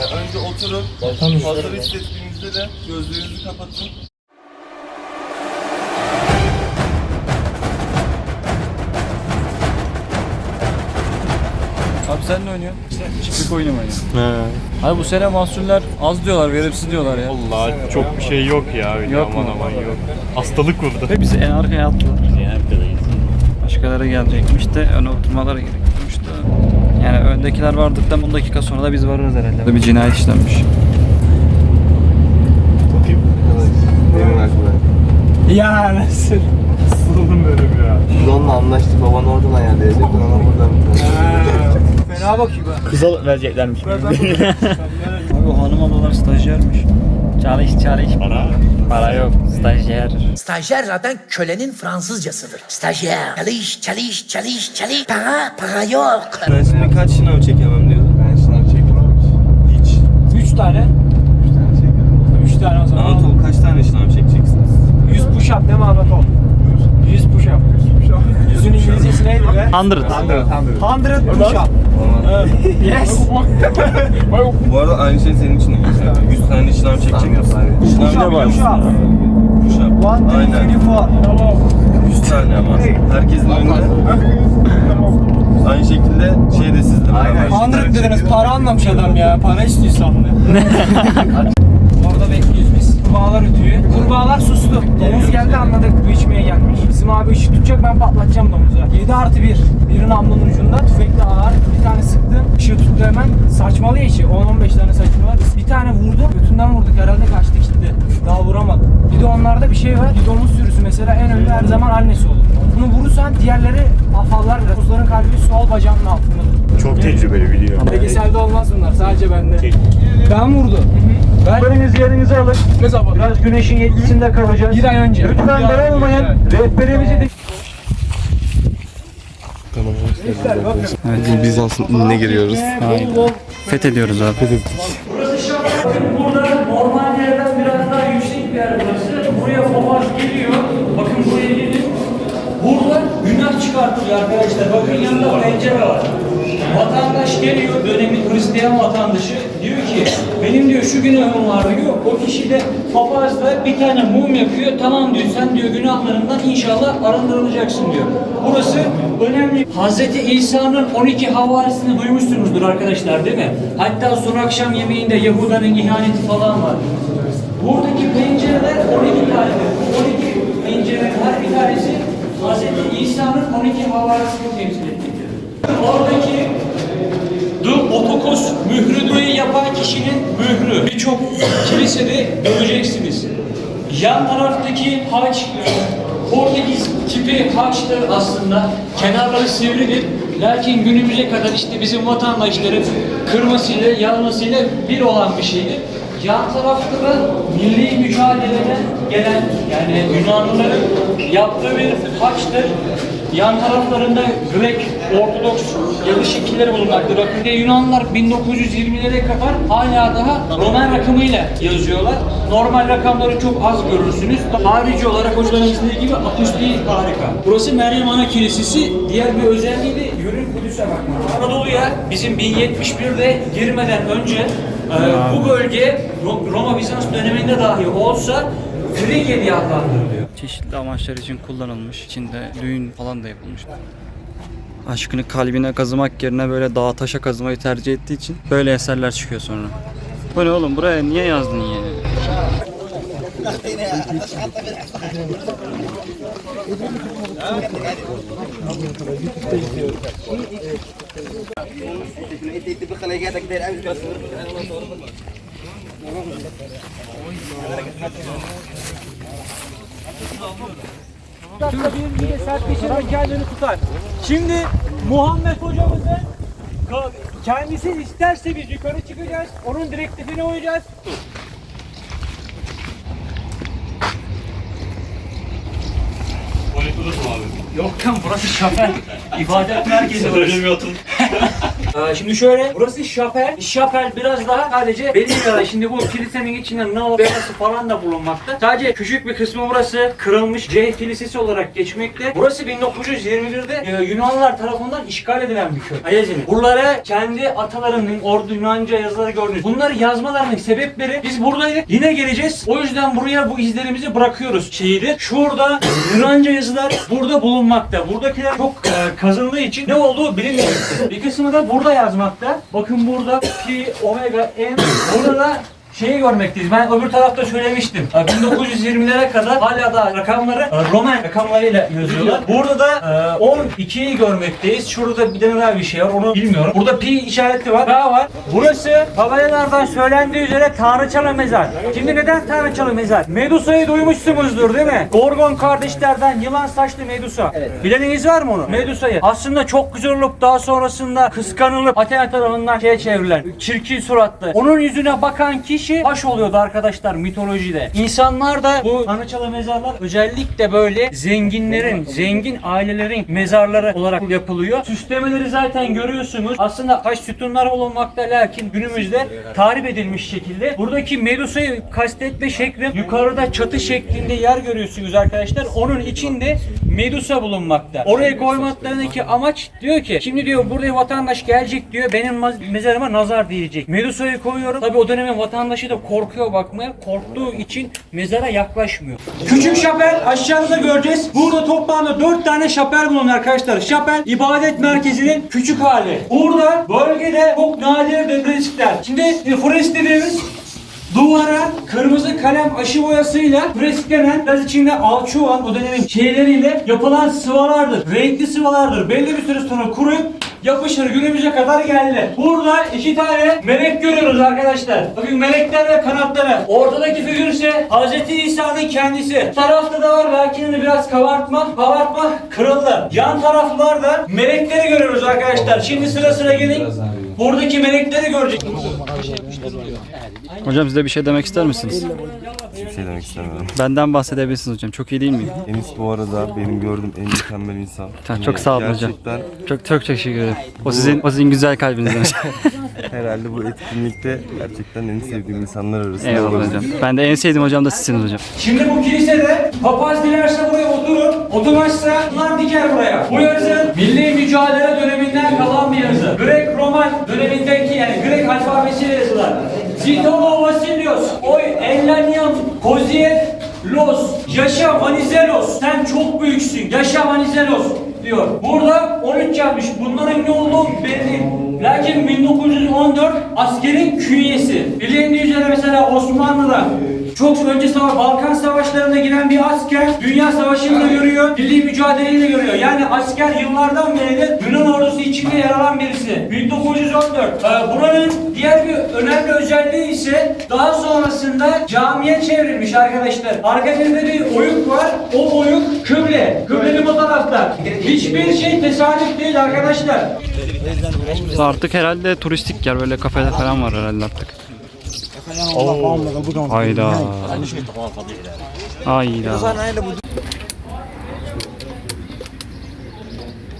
Yani önce oturun. Hazır hissettiğinizde de gözlerinizi kapatın. Abi sen ne oynuyorsun? Çiftlik oyunu mu oynuyorsun? Abi bu sene mahsuller az diyorlar, verimsiz diyorlar ya. Allah çok bir şey yok ya öyle Yok aman mu? aman yok. Hastalık vurdu. Ve bizi en arkaya attılar. Başkaları gelecekmiş de öne oturmaları da. Yani öndekiler vardıktan 10 dakika sonra da biz varırız herhalde. Burada bir cinayet işlenmiş. Benim. Ya nasıl? Sıkıldım dedim ya. Biz onunla anlaştık. Baban oradan ayarlayacak. Ben ona buradan Fena bakıyor be. Kıza vereceklermiş. Abi o hanım ablalar stajyermiş. Çalış çalış. Para. Para yok. Stajyer. Stajyer zaten kölenin Fransızcasıdır. Stajyer. Çalış, çalış, çalış, çalış. Para, para yok. Ben şimdi kaç şınav çekemem diyordum. Ben şınav çekemem hiç. Hiç. Üç tane. 100. 100. 100 push up. Yes. Bu arada aynı şey senin için de geçer. 100 tane şınav çekecek misin? Şınav ne var? Push up. Aynen. 100 tane ama. Herkesin önünde. Aynı şekilde şey de sizde. Aynen. 100 dediniz para anlamış adam ya. Para istiyor sandı. Kurbağalar ötüyor. Kurbağalar sustu. Domuz geldi anladık bu içmeye gelmiş. Bizim abi ışık tutacak ben patlatacağım domuza. 7 artı 1. Biri namlunun ucunda tüfekle ağır. Bir tane sıktım. Işığı tuttu hemen. Saçmalıyor içi. 10-15 tane saçma var. Bir tane vurdum. Götünden vurduk herhalde kaçtı gitti. Daha vuramadı. Bir de onlarda bir şey var. Bir domuz sürüsü mesela en önde her zaman annesi olur. Bunu vurursan diğerleri afallar biraz. Domuzların kalbi sol bacağının altında. Çok tecrübeli biliyor. Belgeselde olmaz bunlar sadece bende. Ben vurdum. Ben Rehberinizi yerinize alın. ne zaman? Biraz güneşin etkisinde kalacağız. Bir ay önce. Lütfen daralmayın. Rehberimizi de Evet, Bizans'ın inine giriyoruz. Fethediyoruz abi. Burada normal yerden biraz daha yüksek bir yer burası. Buraya papaz geliyor. Bakın buraya gelin. Burada günah çıkartılıyor arkadaşlar. Bakın yanında pencere var. Vatandaş geliyor, dönemin Hristiyan vatandaşı ki benim diyor şu günahım var diyor. O kişi de papaz da bir tane mum yakıyor. Tamam diyor sen diyor günahlarından inşallah arındırılacaksın diyor. Burası önemli. Hazreti İsa'nın 12 havarisini duymuşsunuzdur arkadaşlar değil mi? Hatta son akşam yemeğinde Yahuda'nın ihaneti falan var. Buradaki pencereler 12 tanedir. 12 pencerenin her bir tanesi Hazreti İsa'nın 12 havarisini temsil etmektedir. Oradaki Du otokos mührünü yapan kişinin mührü. Birçok kilisede göreceksiniz. Yan taraftaki haç Portekiz tipi haçtır aslında. Kenarları sivridir. Lakin günümüze kadar işte bizim vatandaşların kırmasıyla, yarmasıyla bir olan bir şeydir. Yan tarafta da milli mücadeleden gelen yani Yunanlıların yaptığı bir haçtır. Yan taraflarında Grek, Ortodoks yazı şekilleri bulunmaktadır. Bakın de Yunanlılar 1920'lere kadar hala daha Roman rakamıyla yazıyorlar. Normal rakamları çok az görürsünüz. Harici olarak hocalarımız dediği gibi akustiği harika. Burası Meryem Ana Kilisesi. Diğer bir özelliği de yörün Kudüs'e bakmak. Anadolu'ya bizim 1071'de girmeden önce e, bu bölge Ro- Roma-Bizans döneminde dahi olsa Frigya diye adlandırılıyor. Çeşitli amaçlar için kullanılmış. İçinde düğün falan da yapılmış. Aşkını kalbine kazımak yerine böyle dağa taşa kazımayı tercih ettiği için böyle eserler çıkıyor sonra. Bu ne oğlum buraya niye yazdın yani? Dakika bir bir de sert geçirme kendini tutar. Şimdi Muhammed hocamızın kendisi isterse biz yukarı çıkacağız. Onun direktifine uyacağız. Tuvalet odası mı abi? Yok lan burası şoför. İbadet merkezi. Öyle bir. Ee, şimdi şöyle burası şapel. Şapel biraz daha sadece belli kadar. Şimdi bu kilisenin içinde nal beyası falan da bulunmakta. Sadece küçük bir kısmı burası kırılmış C kilisesi olarak geçmekte. Burası 1921'de e, Yunanlılar tarafından işgal edilen bir köy. Ayazini. Buralara kendi atalarının ordu Yunanca yazıları gördünüz. Bunları yazmalarının sebepleri biz buradaydık. Yine geleceğiz. O yüzden buraya bu izlerimizi bırakıyoruz. Şeyidir. Şurada Yunanca yazılar burada bulunmakta. Buradakiler çok e, kazındığı için ne olduğu bilinmemekte. Bir kısmı da burada yazmakta. Bakın burada pi, omega, m. Burada da şeyi görmekteyiz. Ben öbür tarafta söylemiştim. E, 1920'lere kadar hala da rakamları e, Roman rakamlarıyla yazıyorlar. Burada da e, 12'yi görmekteyiz. Şurada bir tane daha bir şey var. Onu bilmiyorum. Burada pi işareti var. Daha var. Burası tabelalardan söylendiği üzere Tanrıçalı mezar. Şimdi neden Tanrıçalı mezar? Medusa'yı duymuşsunuzdur değil mi? Gorgon kardeşlerden yılan saçlı Medusa. Bileniniz var mı onu? Medusa'yı. Aslında çok güzel olup daha sonrasında kıskanılıp Athena tarafından şeye çevrilen çirkin suratlı. Onun yüzüne bakan kişi baş oluyordu arkadaşlar mitolojide. İnsanlar da bu Tanrıçalı mezarlar özellikle böyle zenginlerin, zengin ailelerin mezarları olarak yapılıyor. Süslemeleri zaten görüyorsunuz. Aslında taş sütunlar bulunmakta lakin günümüzde tahrip edilmiş şekilde. Buradaki Medusa'yı kastetme şekli yukarıda çatı şeklinde yer görüyorsunuz arkadaşlar. Onun içinde Medusa bulunmakta. Oraya koymaklarındaki amaç diyor ki şimdi diyor buraya vatandaş gelecek diyor benim mezarıma nazar diyecek. Medusa'yı koyuyorum. Tabi o dönemin vatandaşı da korkuyor bakmaya. Korktuğu için mezara yaklaşmıyor. Küçük şapel aşağıda göreceğiz. Burada toplamda 4 tane şapel bulunuyor arkadaşlar. Şapel ibadet merkezinin küçük hali. Burada bölgede çok nadir depresiler. Şimdi e, forest dediğimiz Duvara kırmızı kalem aşı boyasıyla fresklenen biraz içinde alçı olan o dönemin şeyleriyle yapılan sıvalardır. Renkli sıvalardır. Belli bir süre sonra kuruyup yapışır günümüze kadar geldi. Burada iki tane melek görüyoruz arkadaşlar. Bakın melekler ve kanatları. Ortadaki figür ise Hz. İsa'nın kendisi. Tarafta da var lakin de biraz kabartma. Kabartma kırıldı. Yan taraflarda melekleri görüyoruz arkadaşlar. Şimdi sıra sıra gelin. Buradaki melekleri görecek. Hocam siz de bir şey demek ister misiniz? Hiçbir şey demek istemiyorum. Benden bahsedebilirsiniz hocam. Çok iyi değil miyim? Enis bu arada benim gördüğüm en mükemmel insan. Tamam, çok sağ olun hocam. Gerçekten Çok çok teşekkür ederim. O sizin o sizin güzel kalbinizden. herhalde bu etkinlikte gerçekten en sevdiğim insanlar arasında Eyvallah olabilir. hocam. Ben de en sevdiğim hocam da sizsiniz hocam. Şimdi bu kilisede papaz dilerse buraya oturur, oturmazsa bunlar diker buraya. Bu yazı milli mücadele döneminden kalan. Grek-Roman dönemindeki yani Grek alfabesiyle yazılar. Zitomo Vasilios, oy Ellaniam, Koziet, Los, yaşa Vanizelos, sen çok büyüksün, yaşa Vanizelos diyor. Burada 13 yazmış. Bunların ne olduğu belli. Lakin 1914 askerin künyesi. Bilindiği üzere mesela Osmanlı'da çok önce savaş, Balkan savaşlarına giren bir asker Dünya Savaşı'nı da görüyor, milli mücadeleyi de görüyor. Yani asker yıllardan beridir Yunan ordusu içinde yer alan birisi. 1914. Ee, buranın diğer bir önemli özelliği ise daha sonrasında camiye çevrilmiş arkadaşlar. Arkasında bir oyuk var. O oyuk kıble. Kıblenin o tarafta. Hiçbir şey tesadüf değil arkadaşlar. Artık herhalde turistik yer böyle kafeler falan var herhalde artık. Hayda. Hayda.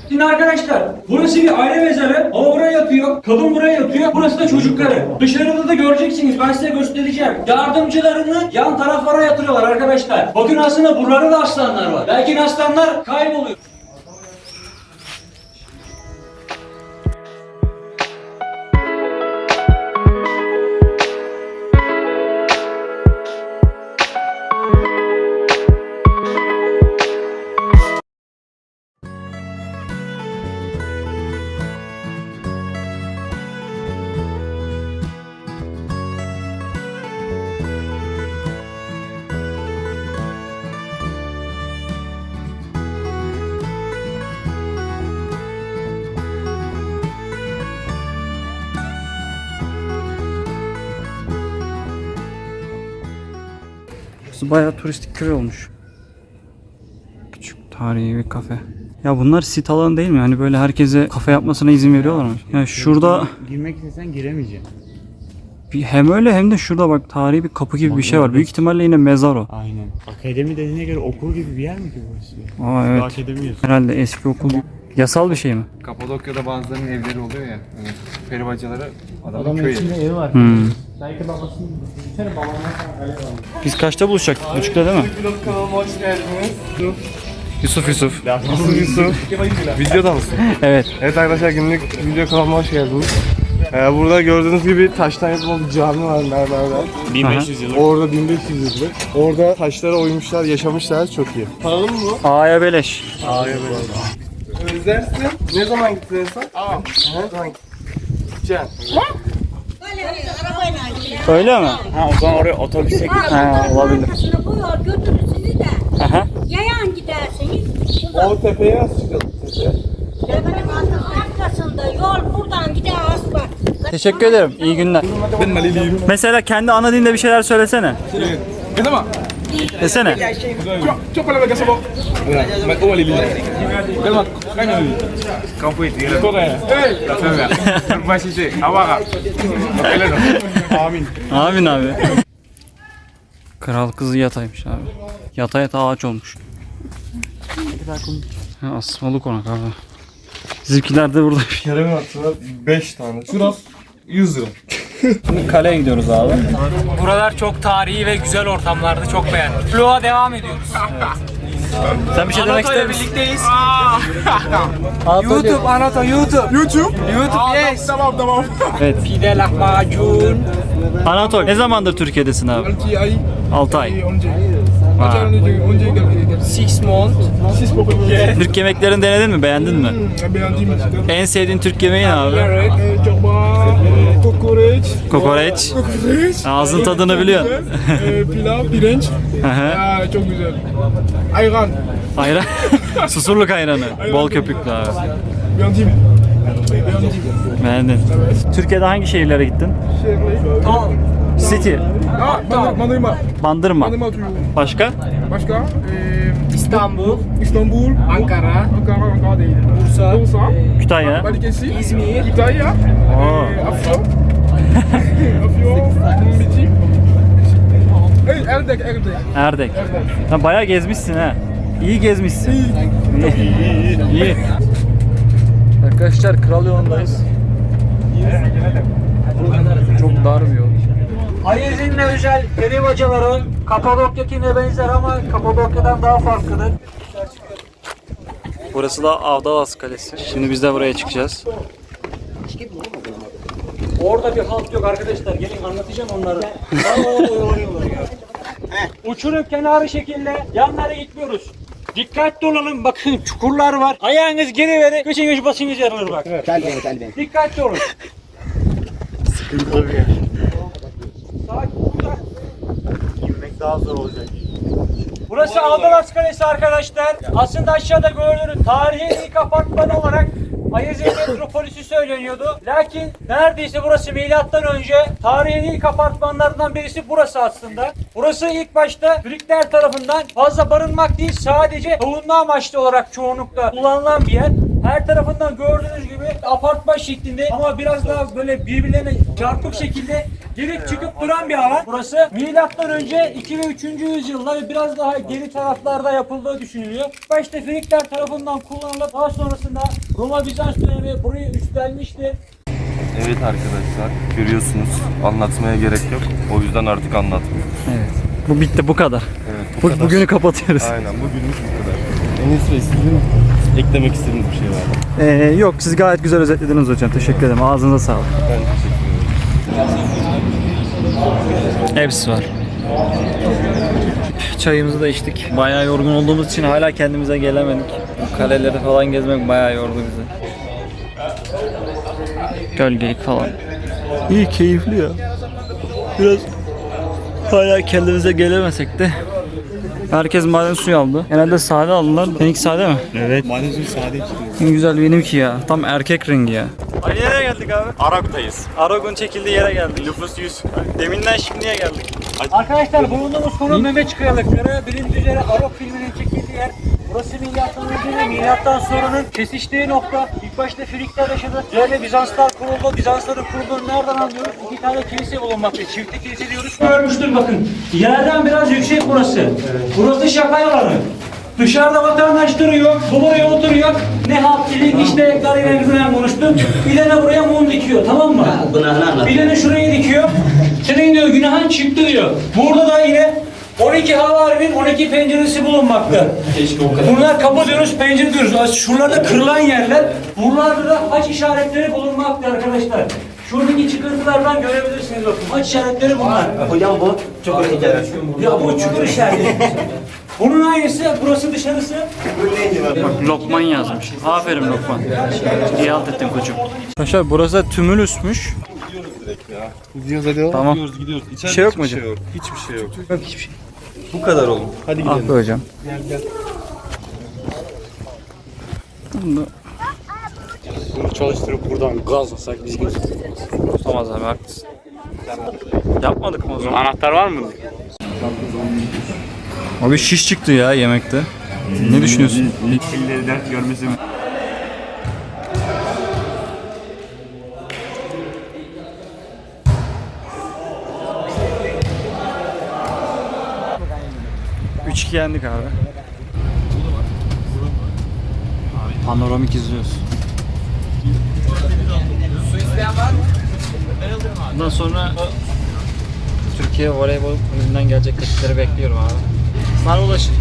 Şimdi arkadaşlar burası bir aile mezarı. Baba buraya yatıyor. Kadın buraya yatıyor. Burası da çocukları. Dışarıda da göreceksiniz. Ben size göstereceğim. Yardımcılarını yan taraflara yatırıyorlar arkadaşlar. Bakın aslında buralarda da aslanlar var. Belki aslanlar kayboluyor. Burası bayağı turistik köy olmuş. Küçük tarihi bir kafe. Ya bunlar sit alanı değil mi? Hani böyle herkese kafe yapmasına izin veriyorlar mı? Yani şurada Girmek istesen giremeyeceksin. bir, hem öyle hem de şurada bak tarihi bir kapı gibi bir şey var. Büyük ihtimalle yine mezar o. Aynen. Akademi dediğine göre okul gibi bir yer mi ki burası? Aa evet. Akademi. Herhalde eski okul. Yasal bir şey mi? Kapadokya'da bazılarının evleri oluyor ya. Hani peri bacaları adamın köyü. evi var. Hmm. Belki babasının düşünsene babamdan sonra öyle var. Biz kaçta buluşacaktık? Buçukta değil mi? Kanalıma hoş geldiniz. Yusuf Yusuf. Nasıl Yusuf? Videoda mısın? Evet. Evet arkadaşlar günlük video kanalıma hoş geldiniz. Ee, burada gördüğünüz gibi taştan yapılma bir cami var mermerden. 1500 yıllık. Orada 1500 yıllık. Orada taşlara oymuşlar, yaşamışlar. Çok iyi. Paralı mı bu? A'ya beleş. Özlersin. Ne zaman gittin en son? Aa. Ne zaman gittin? Gideceksin. Öyle mi? Ha o zaman oraya otobüse Ha, olabilir. Arkasını buyur götürür sizi de. Aha. Yayan giderseniz. O tepeye nasıl çıkalım? Tepeye. Tepenin arkasında yol buradan gider asfalt. Teşekkür ederim. İyi günler. Ben Maliliyim. Mesela kendi ana dilinde bir şeyler söylesene. Ne zaman? Desene. Awak. Kailan. Amin. Amin abi. Kral kızı yataymış abi. Yata yata ağaç olmuş. Asmalı konak abi. Bizimkiler de burada. Kerem'in aklına 5 tane. Şurası 100 lira. Şimdi kaleye gidiyoruz abi. Buralar çok tarihi ve güzel ortamlardı. Çok beğendim. Vlog'a devam ediyoruz. Sen bir şey demek ister misin? birlikteyiz. YouTube, Anato, YouTube. YouTube? YouTube, yes. Tamam, tamam. Evet. Pide lahmacun. Anatol ne zamandır Türkiye'desin abi? 6 ay. Vay. Six month. Türk yemeklerini denedin mi? Beğendin mi? En sevdiğin Türk yemeği ne abi? Kokoreç, Kokoreç. Ağzın tadını biliyorsun. pilav, pirinç. Çok güzel. Ayran. Ayran. Susurluk ayranı. Bol köpüklü abi. Beğendim. Beğendim. Beğendin. Türkiye'de hangi şehirlere gittin? City. Manıyma. Bandırma. Manıyma oturuyorum. Başka? Başka? Ee, İstanbul, İstanbul, Ankara, Ankara, Ankara değil. Bursa, Bursa, Kütahya. Balıkesir, İzmir. Kütahya, ee, Afyon, Afyon, Bici. Hey, Erdek, Erdek. Erdek. Sen bayağı gezmişsin ha. İyi gezmişsin. İyi. İyi. İyi. Arkadaşlar kral yolundayız. Çok dar bir yol. Ayez'in özel peri bacaları Kapadokya'kine benzer ama Kapadokya'dan daha farklıdır. Burası da Avdalas Kalesi. Şimdi biz de buraya çıkacağız. Orada bir halt yok arkadaşlar. Gelin anlatacağım onları. Uçurum kenarı şekilde yanlara gitmiyoruz. Dikkatli olalım. Bakın çukurlar var. Ayağınız geri verin. Göçünüz başınız yarılır bak. Dikkatli olun. Sıkıntı Sakin burada. Burası Aldalas Kalesi arkadaşlar. Aslında aşağıda gördüğünüz tarihi ilk apartman olarak Ayazı Metropolisi söyleniyordu. Lakin neredeyse burası milattan önce tarihin ilk apartmanlarından birisi burası aslında. Burası ilk başta Türkler tarafından fazla barınmak değil sadece savunma amaçlı olarak çoğunlukla kullanılan bir yer. Her tarafından gördüğünüz gibi apartman şeklinde ama biraz daha böyle birbirlerine çarpık şekilde girip çıkıp duran bir alan. Burası milattan önce 2 ve 3. yüzyılda ve biraz daha geri taraflarda yapıldığı düşünülüyor. Başta Frikler tarafından kullanılıp daha sonrasında Roma Bizans dönemi burayı üstlenmiştir. Evet arkadaşlar görüyorsunuz anlatmaya gerek yok. O yüzden artık anlatmıyoruz. Evet. Bu bitti bu kadar. Evet, Bu, bugünü kapatıyoruz. Aynen bugünlük bu kadar. Enes Bey sizin eklemek istediğiniz bir şey var mı? Ee, yok siz gayet güzel özetlediniz hocam. Teşekkür ederim. Ağzınıza sağlık. Ben teşekkür ederim. Hepsi var. Çayımızı da içtik. Bayağı yorgun olduğumuz için hala kendimize gelemedik. Bu Kaleleri falan gezmek bayağı yordu bizi. Gölgelik falan. İyi keyifli ya. Biraz hala kendimize gelemesek de Herkes maden suyu aldı. Genelde sade aldılar. Seninki sade mi? Evet. Maden suyu sade En güzel benimki ya. Tam erkek rengi ya. Ay nereye geldik abi? Aragut'tayız. Aragon çekildiği yere geldik. Nüfus 100. Deminden şimdiye geldik. Arkadaşlar bulunduğumuz konu Mehmet Kayalıkları. Bilindiği üzere Arok filminin çekildiği yer. Burası milattan önce ve milattan sonranın kesiştiği nokta. İlk başta Frikler yaşadı. Üzerine Bizanslar kuruldu. Bizansların kurulduğunu nereden anlıyoruz? İki tane kilise bulunmakta. Çiftli kilise diyoruz. Görmüştür bakın. Yerden biraz yüksek burası. Burası şaka yalanı. Dışarıda vatandaş duruyor, bu buraya oturuyor. Ne halt dedik işte garibimizden konuştu. Bir tane buraya mum dikiyor tamam mı? Bir tane şuraya dikiyor. Senin diyor günahın çıktı diyor. Burada da yine 12 havarinin 12 penceresi bulunmakta. Bunlar kapı diyoruz, pencere diyoruz. Şuralarda kırılan yerler. Buralarda da haç işaretleri bulunmakta arkadaşlar. Şuradaki çıkıntılardan görebilirsiniz bakın. Haç işaretleri bunlar. Hocam bu çok önemli. Ya bu çukur işareti. Bunun aynısı, burası dışarısı. Bak Lokman yazmış. Aferin Lokman. İyi alt ettin koçum. Paşa burası tümülüsmüş. Gidiyoruz hadi oğlum. Tamam. Gidiyoruz gidiyoruz. İçeride Bir şey yok mu şey hocam? yok. Hiçbir şey yok. Yok hiçbir şey. Bu kadar oğlum. Hadi gidelim. Ah be hocam. Bunu Bunu çalıştırıp buradan gazlasak biz gidiyoruz. tutamaz abi haklısın. Yapmadık mı o zaman? Anahtar var mı? Abi şiş çıktı ya yemekte. Ne düşünüyorsun? Elleri dert görmesin. 2 yendik abi. Panoramik izliyoruz. Bundan sonra Türkiye voleybol kulübünden gelecek teklifleri bekliyorum abi. Sana ulaşın.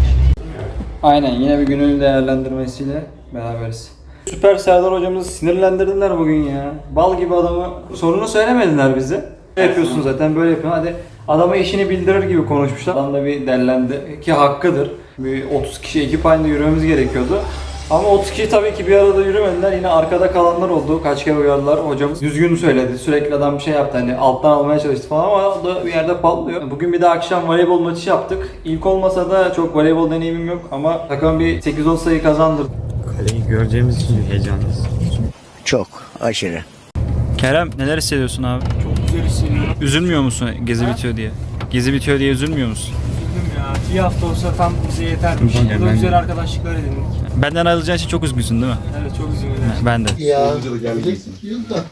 Aynen yine bir günün değerlendirmesiyle beraberiz. Süper Serdar hocamızı sinirlendirdiler bugün ya. Bal gibi adamı sorunu söylemediler bize. Ne yapıyorsun zaten böyle yapıyorsun hadi adama işini bildirir gibi konuşmuşlar. Adam da bir dellendi ki hakkıdır. Bir 30 kişi ekip halinde yürümemiz gerekiyordu. Ama 30 kişi tabii ki bir arada yürümediler. Yine arkada kalanlar oldu. Kaç kere uyardılar. Hocamız düzgün söyledi. Sürekli adam bir şey yaptı. Hani alttan almaya çalıştı falan ama o da bir yerde patlıyor. Bugün bir de akşam voleybol maçı yaptık. İlk olmasa da çok voleybol deneyimim yok ama takım bir 8-10 sayı kazandırdı. Kaleyi göreceğimiz için heyecanlıyız. Çok aşırı. Kerem neler hissediyorsun abi? Çok hissediyorum. Üzülmüyor musun gezi bitiyor diye? Gezi bitiyor diye üzülmüyor musun? Üzüldüm ya. Bir hafta olsa tam bize yetermiş. Bu da güzel arkadaşlıklar edindik. Benden ayrılacağın için çok üzgünsün değil mi? Evet çok üzüldüm. Ben de. Ya. Yıl da.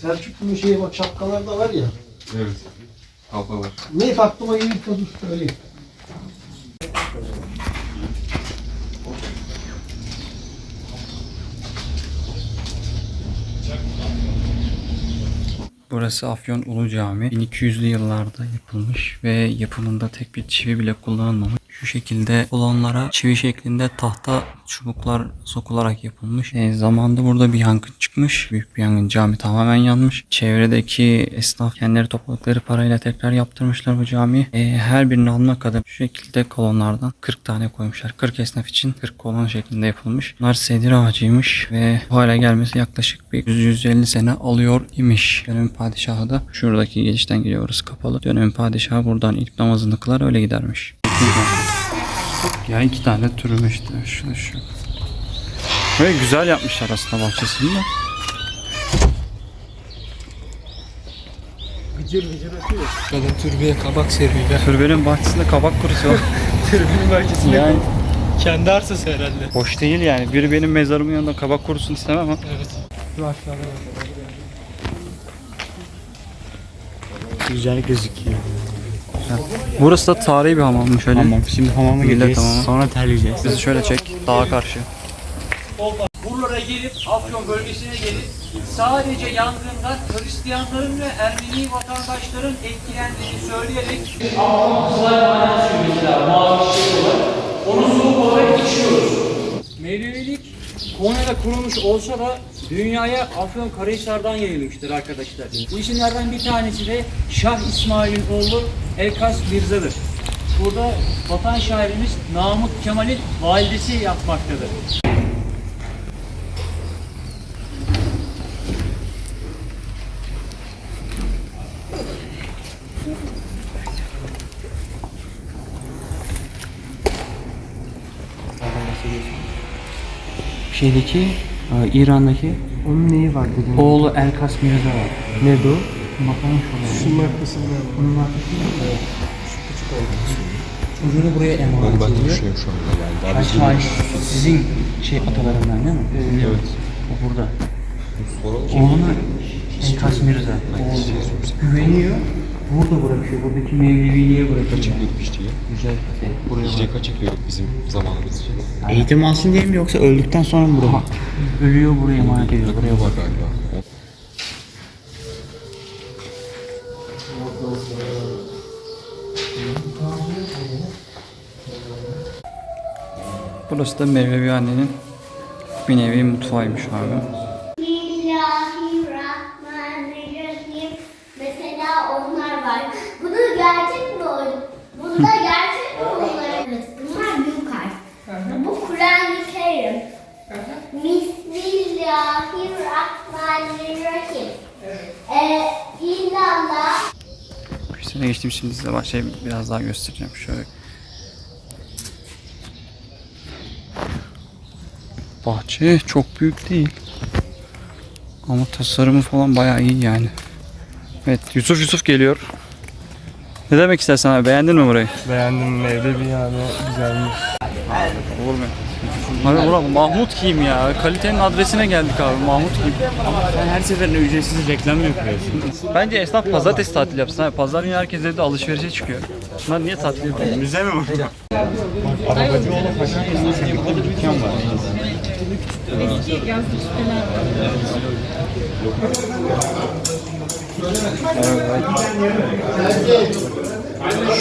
Selçuklu'nun şeyi bak şapkalar da var ya. Evet. Kalpa var. Ne aklıma ilk tadı söyleyeyim. Burası Afyon Ulu Cami. 1200'lü yıllarda yapılmış ve yapımında tek bir çivi bile kullanılmamış. Şu şekilde kolonlara çivi şeklinde tahta çubuklar sokularak yapılmış. E, zamanda burada bir yangın çıkmış. Büyük bir yangın. Cami tamamen yanmış. Çevredeki esnaf kendileri topladıkları parayla tekrar yaptırmışlar bu camiyi. E, her birini almak kadar şu şekilde kolonlardan 40 tane koymuşlar. 40 esnaf için 40 kolon şeklinde yapılmış. Bunlar sedir ağacıymış ve bu hale gelmesi yaklaşık bir 100-150 sene alıyor imiş. Dönemin padişahı da şuradaki geçişten geliyoruz kapalı. Dönemin padişahı buradan ilk namazını kılar öyle gidermiş. Ya iki tane türüm işte. Şu şu. Böyle güzel yapmışlar aslında bahçesini de. Kadın türbeye kabak seriyor. Türbenin bahçesinde kabak kurusu var. Türbenin bahçesinde yani kendi arsası herhalde. hoş değil yani. Biri benim mezarımın yanında kabak kurusun istemem ama. Evet. Şu aşağıda. Güzel gözüküyor. Burası da tarihi bir hamammış öyle. Tamam şimdi hamama Millet gideceğiz. hamamı. Sonra terleyeceğiz. Bizi şöyle çek. Dağa karşı. Buralara gelip Afyon bölgesine gelip sadece yangından Hristiyanların ve Ermeni vatandaşların etkilendiğini söyleyerek mesela mavi çiçek olarak onu soğuk olarak içiyoruz. Mevlevilik Konya'da kurulmuş olsa da dünyaya Afyon Karahisar'dan yayılmıştır arkadaşlar. Bu isimlerden bir tanesi de Şah İsmail'in oğlu Elkas Mirza'dır. Burada vatan şairimiz Namık Kemal'in validesi yapmaktadır. Şeydeki e, İran'daki onun neyi var dedim. Oğlu Elkas Mirza var. Ne o? Bakalım şuraya. Şu markasında. Bunun markası ne? Evet. Şu küçük oldu. Çocuğunu buraya emanet ediyor. şu anda yani. Daha sizin şey atalarından değil mi? Evet. O burada. Oğluna Elkas Mirza. Oğlu. Güveniyor. burada bırakıyor. Buradaki mevleviliğe bırakıyor. Kaç işte ya. Güzel. Evet, buraya İşte kaç yapıyor bizim zamanımız için? Eğitim alsın diye mi yoksa öldükten sonra mı burada? Ölüyor buraya emanet ediyor. Buraya bak. galiba. Burası da Mevlevi annenin bir nevi mutfağıymış abi. Bismillahirrahmanirrahim. Mesela onlar var. Bunu gerçek mi oyun? Bunda gerçek mi onlar? Evet, bunlar büyük harf. Bu Kur'an-ı Kerim. Bismillahirrahmanirrahim. Ee, illallah. Bir sene geçtim şimdi size bahçeyi biraz daha göstereceğim. Şöyle. Bahçe çok büyük değil. Ama tasarımı falan bayağı iyi yani. Evet Yusuf Yusuf geliyor. Ne demek istersen abi beğendin mi burayı? Beğendim Mevlevi yani güzelmiş. Olur mu? Abi ulan Mahmut kim ya? Kalitenin adresine geldik abi. Mahmut kim? Sen her seferinde ücretsiz reklam yapıyorsun. Bence esnaf pazartesi tatil yapsın. Abi, pazar günü herkes evde alışverişe çıkıyor. Bunlar niye tatil yapıyor? Müze mi bu?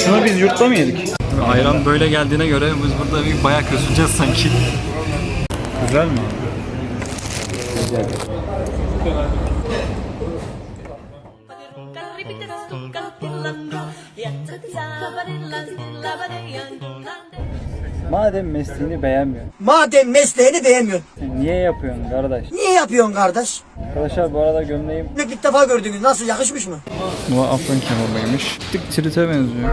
Şunu biz yurtta mı yedik? Ayran böyle geldiğine göre biz burada bir bayağı kösüleceğiz sanki. Güzel mi? Madem mesleğini beğenmiyor. Madem mesleğini beğenmiyorsun. Niye yapıyorsun kardeş? Niye yapıyorsun kardeş? Arkadaşlar bu arada gömleğim İlk defa gördünüz. Nasıl yakışmış mı? bu afyon kebabıymış. Tık trite benziyor.